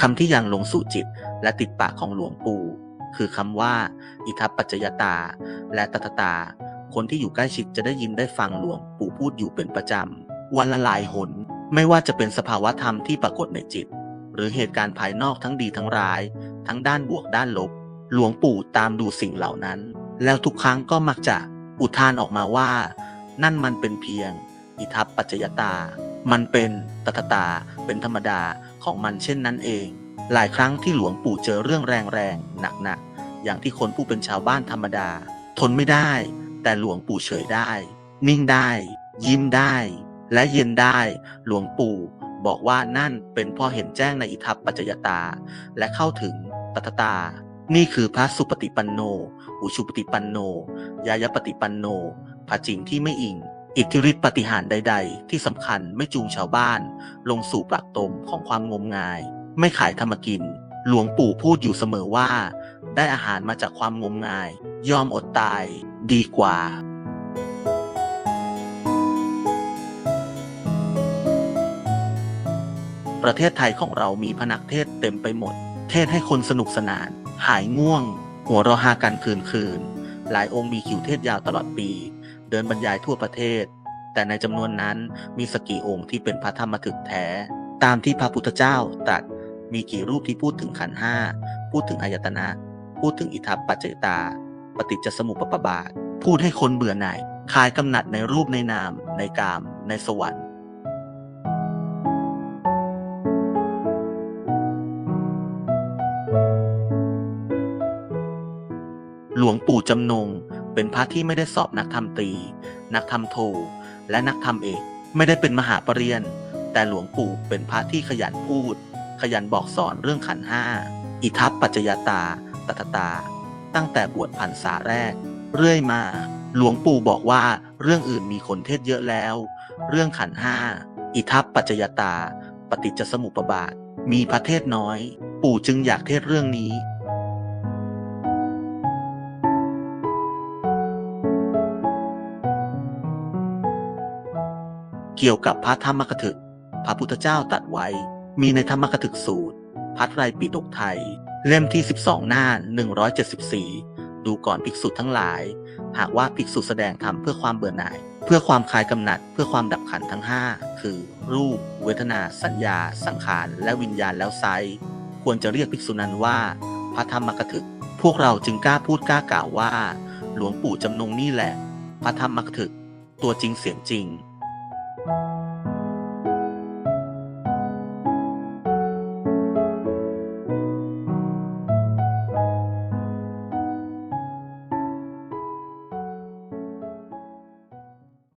คำที่ยังลงสู่จิตและติดปากของหลวงปู่ คือคำว่า อิทัปปัจจยตา และตัตตา คนที่อยู่ใกล้ชิดจะได้ยินได้ฟังหลวงปู่พูดอยู่เป็นประจำ วันละหลายหน ไม่ว่าจะเป็นสภาวะธรรมที่ปรากฏในจิต หรือเหตุการณ์ภายนอกทั้งดีทั้งร้าย ทั้งด้านบวกด้านลบ หลวงปู่ตามดูสิ่งเหล่านั้น แล้วทุกครั้งก็มักจะอุทานออกมาว่า นั่นมันเป็นเพียง อิทัปปัจจยตา มันเป็นตัตตาเป็นธรรมดาของมันเช่นนั้นเอง หลายครั้งที่หลวงปู่เจอเรื่องแรงๆหนักๆอย่างที่คนผู้เป็นชาวบ้านธรรมดา ทนไม่ได้ แต่หลวงปู่เฉยได้ นิ่งได้ ยิ้มได้ และเย็นได้หลวงปู่บอกว่านั่นเป็นเพ่อเห็นแจ้งในอิทัปปัจจยตา และเข้าถึงตัตตา นี่คือพระสุปฏิปันโน อุชุปฏิปันโน ยายปฏิปันโน พระจริงที่ไม่อิง อิทธิฤทธิปฏิหารใด ๆ ที่สำคัญไม่จูงชาวบ้าน ลงสู่ปรักตมของความงมงาย ไม่ขายธรรมกิน หลวงปู่พูดอยู่เสมอว่า ได้อาหารมาจากความงมงาย ยอมอดตาย ดีกว่าประเทศไทยของเรามีพนักเทศเต็มไปหมด เทศให้คนสนุกสนาน หายง่วง หัวเราะฮากันคืนคืน หลายองค์มีคิวเทศยาวตลอดปี เดินบรรยายทั่วประเทศ แต่ในจำนวนนั้นมีสกี่องค์ที่เป็นพระธรรมถึกแท้ ตามที่พระพุทธเจ้าตรัสมีกี่รูปที่พูดถึงขันห้าพูดถึงอายตนะ พูดถึงอิทัปปัจเจตา ปฏิจจสมุปปบาท พูดให้คนเบื่อหน่ายคลายกำหนัดในรูปในนาม ในกาม ในสวรรค์หลวงปู่จำนง เป็นพระที่ไม่ได้สอบนักธรรมตรี นักธรรมโท และนักธรรมเอก ไม่ได้เป็นมหาปรริญญาแต่หลวงปู่เป็นพระที่ขยันพูด ขยันบอกสอนเรื่องขันห้า อิทัปปัจจยตา ตัตตา ตั้งแต่บวชพรรษาแรก เรื่อยมา หลวงปู่บอกว่าเรื่องอื่นมีคนเทศเยอะแล้ว เรื่องขันห้า อิทัปปัจจยตา ปฏิจจสมุปบาท มีพระเทศน้อย ปู่จึงอยากเทศเรื่องนี้ เกี่ยวกับพระธรรมกถึก พระพุทธเจ้าตัดไว้ มีในธรรมกถึกสูตร พัทไรปิฎกไทย เล่มที่ 12 หน้า 174 ดูก่อนภิกษุทั้งหลาย หากว่าภิกษุแสดงธรรมเพื่อความเบื่อหน่าย เพื่อความคลายกำหนัด เพื่อความดับขันทั้ง 5 คือ รูป เวทนา สัญญา สังขาร และวิญญาณแล้วไซควรจะเรียกภิกษุนั้นว่า พระธรรมกถึก พวกเราจึงกล้าพูดกล้ากล่าวว่า หลวงปู่จำนงนี่แหละ พระธรรมกถึก ตัวจริงเสียงจริง Thank you.